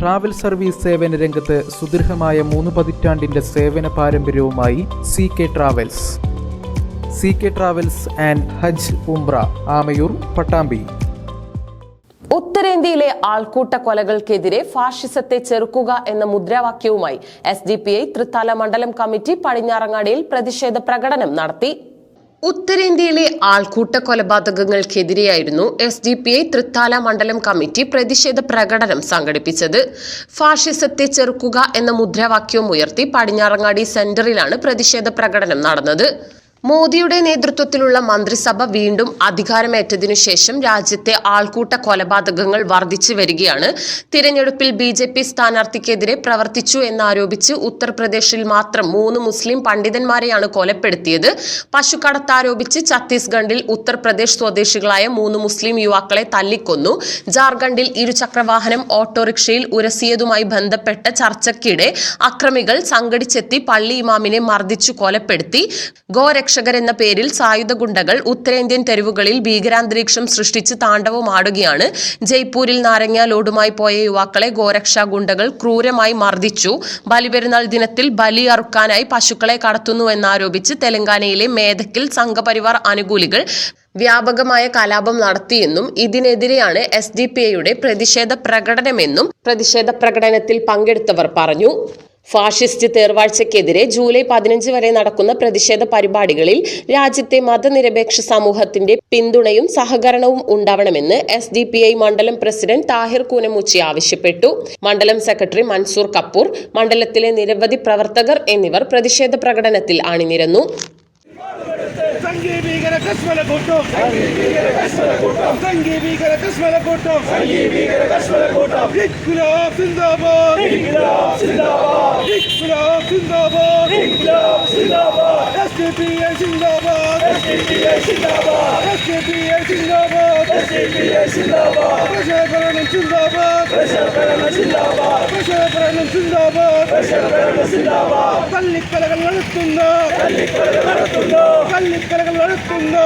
Travel service സേവന രംഗത്ത് സുദീർഘമായ മൂന്ന് പതിറ്റാണ്ടിന്റെ സേവന പാരമ്പര്യവുമായി C K travels C K travels and ഹജ് ഉംബ്ര ആമയൂർ പട്ടാമ്പി. ഉത്തരേന്ത്യയിലെ ആൾക്കൂട്ട കൊലകൾക്കെതിരെ ഫാഷിസത്തെ ചെറുക്കുക എന്ന മുദ്രാവാക്യവുമായി S D P I Thrithala മണ്ഡലം കമ്മിറ്റി പടിഞ്ഞാറങ്ങാടിയിൽ പ്രതിഷേധ പ്രകടനം നടത്തി. ഉത്തരേന്ത്യയിലെ ആൾക്കൂട്ട കൊലപാതകങ്ങൾക്കെതിരെയായിരുന്നു S D P I Thrithala മണ്ഡലം കമ്മിറ്റി പ്രതിഷേധ പ്രകടനം സംഘടിപ്പിച്ചത്. ഫാഷിസത്തെ ചെറുക്കുക എന്ന മുദ്രാവാക്യവും ഉയർത്തി പടിഞ്ഞാറങ്ങാടി സെന്ററിലാണ് പ്രതിഷേധ പ്രകടനം നടന്നത്. മോദിയുടെ നേതൃത്വത്തിലുള്ള മന്ത്രിസഭ വീണ്ടും അധികാരമേറ്റതിനു ശേഷം രാജ്യത്തെ ആൾക്കൂട്ട കൊലപാതകങ്ങൾ വർദ്ധിച്ചു വരികയാണ്. തിരഞ്ഞെടുപ്പിൽ ബി ജെ പി സ്ഥാനാർത്ഥിക്കെതിരെ പ്രവർത്തിച്ചു എന്നാരോപിച്ച് ഉത്തർപ്രദേശിൽ മാത്രം മൂന്ന് മുസ്ലിം പണ്ഡിതന്മാരെയാണ് കൊലപ്പെടുത്തിയത്. പശുക്കടത്താരോപിച്ച് ഛത്തീസ്ഗഡിൽ ഉത്തർപ്രദേശ് സ്വദേശികളായ മൂന്ന് മുസ്ലിം യുവാക്കളെ തല്ലിക്കൊന്നു. ജാർഖണ്ഡിൽ ഇരുചക്രവാഹനം ഓട്ടോറിക്ഷയിൽ ഉരസിയതുമായി ബന്ധപ്പെട്ട ചർച്ചയ്ക്കിടെ അക്രമികൾ സംഘടിച്ചെത്തി പള്ളി ഇമാമിനെ മർദ്ദിച്ചു കൊലപ്പെടുത്തി. ഗോരക്ഷകർ എന്ന പേരിൽ സായുധ ഗുണ്ടകൾ ഉത്തരേന്ത്യൻ തെരുവുകളിൽ ഭീകരാന്തരീക്ഷം സൃഷ്ടിച്ച് താണ്ഡവമാടുകയാണ്. ജയ്പൂരിൽ നാരങ്ങ ലോഡുമായി പോയ യുവാക്കളെ ഗോരക്ഷാ ഗുണ്ടകൾ ക്രൂരമായി മർദ്ദിച്ചു. ബലിപെരുന്നാൾ ദിനത്തിൽ ബലി അറുക്കാനായി പശുക്കളെ കടത്തുന്നുവെന്നാരോപിച്ച് തെലങ്കാനയിലെ മേധക്കിൽ സംഘപരിവാർ അനുകൂലികൾ വ്യാപകമായ കലാപം നടത്തിയെന്നും ഇതിനെതിരെയാണ് എസ് ഡി പി ഐയുടെ പ്രതിഷേധ പ്രകടനമെന്നും പ്രതിഷേധ പ്രകടനത്തിൽ പങ്കെടുത്തവർ പറഞ്ഞു. ഫാഷിസ്റ്റ് തേർവാഴ്ചയ്ക്കെതിരെ ജൂലൈ പതിനഞ്ച് വരെ നടക്കുന്ന പ്രതിഷേധ പരിപാടികളിൽ രാജ്യത്തെ മതനിരപേക്ഷ സമൂഹത്തിന്റെ പിന്തുണയും സഹകരണവും ഉണ്ടാവണമെന്ന് എസ് ഡി പി ഐ മണ്ഡലം പ്രസിഡന്റ് താഹിർ കൂനമുച്ചി ആവശ്യപ്പെട്ടു. മണ്ഡലം സെക്രട്ടറി മൻസൂർ കപ്പൂർ മണ്ഡലത്തിലെ നിരവധി പ്രവർത്തകർ എന്നിവർ പ്രതിഷേധ പ്രകടനത്തിൽ അണിനിരന്നു. ഭീകര കശ്മല സംഘീഭീകര കശ്മല സിന്ദാബാദ് ഇൻക്ലാബ് എസ്ഡിപിഐ സിന്ദാബാദ് എസ്ഡിപിഐ സിന്ദാബാദ് പ്രജാഭരണം സിന്ദാബാദ് പ്രജാഭരണം സിന്ദാബാദ് തല്ലിക്കലകൾ നടത്തുന്ന തല്ലിക്കലകൾ നടത്തുന്ന